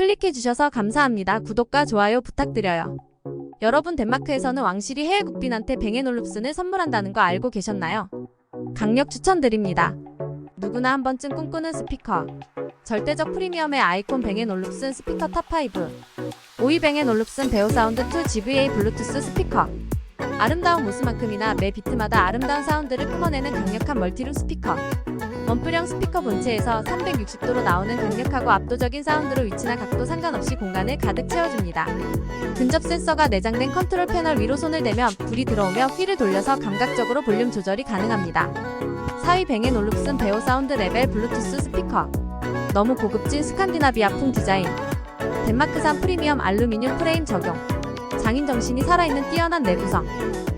클릭해주셔서 감사합니다. 구독과 좋아요 부탁드려요. 여러분 덴마크에서는 왕실이 해외 국빈한테 뱅앤올룹슨을 선물한다는 거 알고 계셨나요? 강력 추천드립니다. 누구나 한 번쯤 꿈꾸는 스피커. 절대적 프리미엄의 아이콘 뱅앤올룹슨 스피커 탑5. 5위 뱅앤올룹슨 베오 사운드 2 GVA 블루투스 스피커. 아름다운 모습만큼이나 매 비트마다 아름다운 사운드를 뿜어내는 강력한 멀티룸 스피커. 원뿔형 스피커 본체에서 360도로 나오는 강력하고 압도적인 사운드로 위치나 각도 상관없이 공간을 가득 채워줍니다. 근접 센서가 내장된 컨트롤 패널 위로 손을 대면 불이 들어오며 휠을 돌려서 감각적으로 볼륨 조절이 가능합니다. 4위 뱅앤 올룹슨 베오 사운드 레벨 블루투스 스피커. 너무 고급진 스칸디나비아풍 디자인. 덴마크산 프리미엄 알루미늄 프레임 적용. 장인 정신이 살아있는 뛰어난 내구성.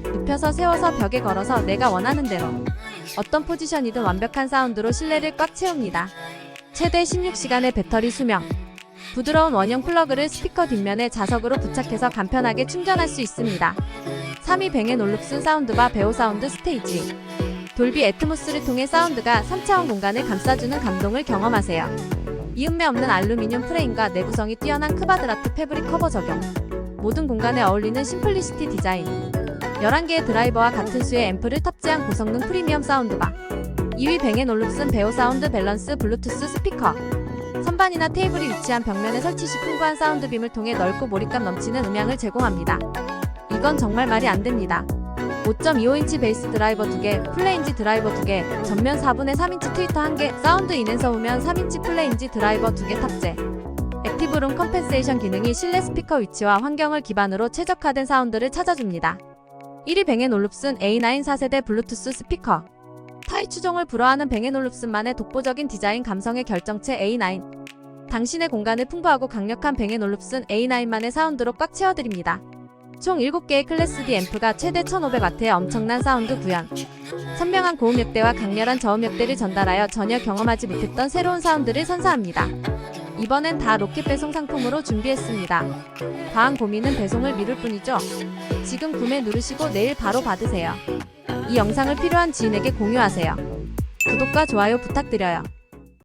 눕혀서 세워서 벽에 걸어서 내가 원하는 대로. 어떤 포지션이든 완벽한 사운드로 실내를 꽉 채웁니다. 최대 16시간의 배터리 수명. 부드러운 원형 플러그를 스피커 뒷면에 자석으로 부착해서 간편하게 충전할 수 있습니다. 3위 뱅앤 올룹슨 사운드바 베오 사운드 스테이지. 돌비 애트모스를 통해 사운드가 3차원 공간을 감싸주는 감동을 경험하세요. 이음매 없는 알루미늄 프레임과 내구성이 뛰어난 크바드라트 패브릭 커버 적용. 모든 공간에 어울리는 심플리시티 디자인. 11개의 드라이버와 같은 수의 앰프를 탑재한 고성능 프리미엄 사운드바. 2위 뱅앤 올룹슨 베오 사운드 밸런스 블루투스 스피커. 선반이나 테이블이 위치한 벽면에 설치 시 풍부한 사운드빔을 통해 넓고 몰입감 넘치는 음향을 제공합니다. 이건 정말 말이 안 됩니다. 5.25인치 베이스 드라이버 2개, 플레인지 드라이버 2개, 전면 4분의 3인치 트위터 1개, 사운드 인에서 우면 3인치 플레인지 드라이버 2개 탑재. 액티브룸 컴펜세이션 기능이 실내 스피커 위치와 환경을 기반으로 최적화된 사운드를 찾아줍니다. 1위 뱅앤올룹슨 A9 4세대 블루투스 스피커. 타이 추종을 불허하는 뱅앤올룹슨만의 독보적인 디자인 감성의 결정체 A9. 당신의 공간을 풍부하고 강력한 뱅앤올룹슨 A9만의 사운드로 꽉 채워드립니다. 총 7개의 클래스 D 앰프가 최대 1500W의 엄청난 사운드 구현. 선명한 고음역대와 강렬한 저음역대를 전달하여 전혀 경험하지 못했던 새로운 사운드를 선사합니다. 이번엔 다 로켓 배송 상품으로 준비했습니다. 과한 고민은 배송을 미룰 뿐이죠. 지금 구매 누르시고 내일 바로 받으세요. 이 영상을 필요한 지인에게 공유하세요. 구독과 좋아요 부탁드려요.